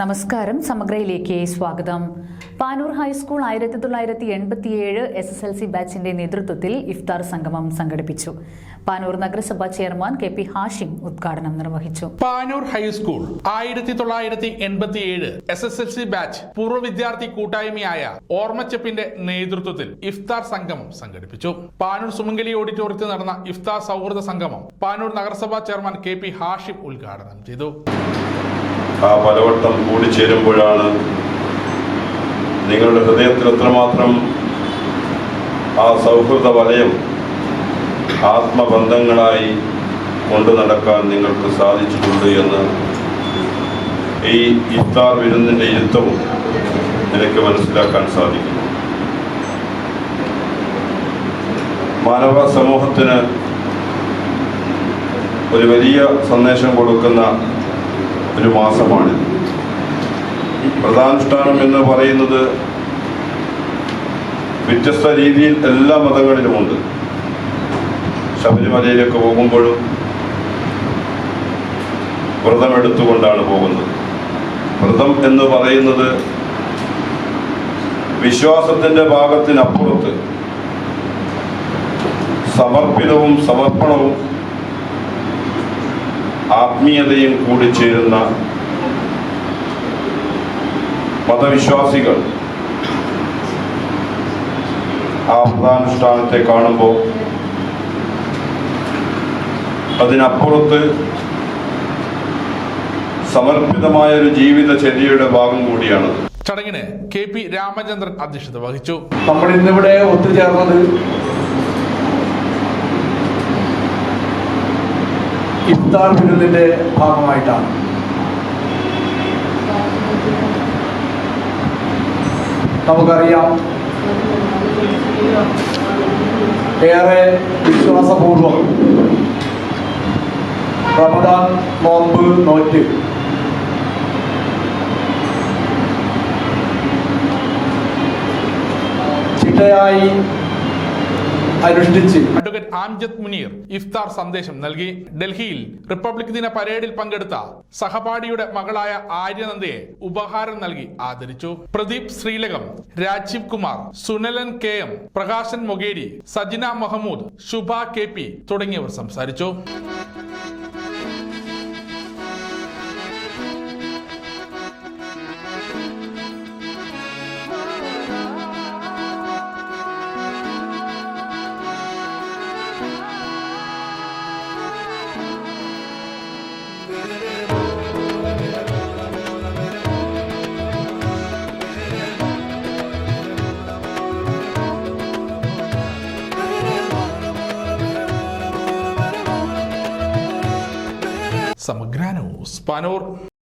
നമസ്കാരം. സമഗ്രയിലേക്ക് സ്വാഗതം. പാനൂർ ഹൈസ്കൂൾ ആയിരത്തി തൊള്ളായിരത്തി എൺപത്തിയേഴ് എസ് എസ് എൽ സി ബാച്ചിന്റെ നേതൃത്വത്തിൽ ഇഫ്താർ സംഗമം സംഘടിപ്പിച്ചു. പാനൂർ നഗരസഭാ ചെയർമാൻ കെ പി ഹാഷിം ഉദ്ഘാടനം നിർവഹിച്ചു. പാനൂർ ഹൈസ്കൂൾ ആയിരത്തി തൊള്ളായിരത്തി എൺപത്തിയേഴ് S S L C batch പൂർവ വിദ്യാർത്ഥി കൂട്ടായ്മയായ ഓർമ്മച്ചപ്പിന്റെ നേതൃത്വത്തിൽ ഇഫ്താർ സംഗമം സംഘടിപ്പിച്ചു. പാനൂർ സുമംഗലി ഓഡിറ്റോറിയത്തിൽ നടന്ന ഇഫ്താർ സൗഹൃദ സംഗമം പാനൂർ നഗരസഭാ ചെയർമാൻ കെ പി ഹാഷിം ഉദ്ഘാടനം ചെയ്തു. ആ പലവട്ടം കൂടിച്ചേരുമ്പോഴാണ് നിങ്ങളുടെ ഹൃദയത്തിൽ എത്രമാത്രം ആ സൗഹൃദ വലയം ആത്മബന്ധങ്ങളായി കൊണ്ടു നടക്കാൻ നിങ്ങൾക്ക് സാധിച്ചിട്ടുണ്ട് എന്ന് ഈ ഇഫ്താർ വിരുന്നിന്റെ ഇരുത്തവും നിനക്ക് മനസ്സിലാക്കാൻ സാധിക്കും മാനവ സമൂഹത്തിന് ഒരു വലിയ സന്ദേശം കൊടുക്കുന്ന ഒരു മാസമാണ്. വ്രതാനുഷ്ഠാനം എന്ന് പറയുന്നത് വ്യത്യസ്ത രീതിയിൽ എല്ലാ മതങ്ങളിലുമുണ്ട്. ശബരിമലയിലേക്ക് പോകുമ്പോഴും വ്രതം എടുത്തുകൊണ്ടാണ് പോകുന്നത്. വ്രതം എന്ന് പറയുന്നത് വിശ്വാസത്തിന്റെ ഭാഗത്തിനപ്പുറത്ത് സമർപ്പിതവും സമർപ്പണവും ആത്മീയതയും കൂടി ചേരുന്ന മതവിശ്വാസികൾ ആ വ്രതാനുഷ്ഠാനത്തെ കാണുമ്പോൾ അതിനപ്പുറത്ത് സമർപ്പിതമായ ഒരു ജീവിതചര്യയുടെ ഭാഗം കൂടിയാണ്. ചടങ്ങിന് കെ പി രാമചന്ദ്രൻ അധ്യക്ഷത വഹിച്ചു. നമ്മൾ ഇന്നിവിടെ ഒത്തുചേർന്നത് ഇഫ്താർ വിരുന്നിന്റെ ഭാഗമായിട്ടാണ്. നമുക്കറിയാം ഏറെ വിശ്വാസപൂർവം റമദാൻ നോമ്പ് നോറ്റ്. ചിട്ടയായി അനുഷ്ഠിച്ച് അഡ്വക്കേറ്റ് ആംജദ് മുനീർ ഇഫ്താർ സന്ദേശം നൽകി. ഡൽഹിയിൽ റിപ്പബ്ലിക് ദിന പരേഡിൽ പങ്കെടുത്ത സഹപാഠിയുടെ മകളായ ആര്യനന്ദയെ ഉപഹാരം നൽകി ആദരിച്ചു. Pradeep Sreelakam Rajeev Kumar Sunalan K M Prakashan Mogeri Sajina Mahamood Shubha K P തുടങ്ങിയവർ സംസാരിച്ചു. സമഗ്ര ന്യൂസ് പാനൂർ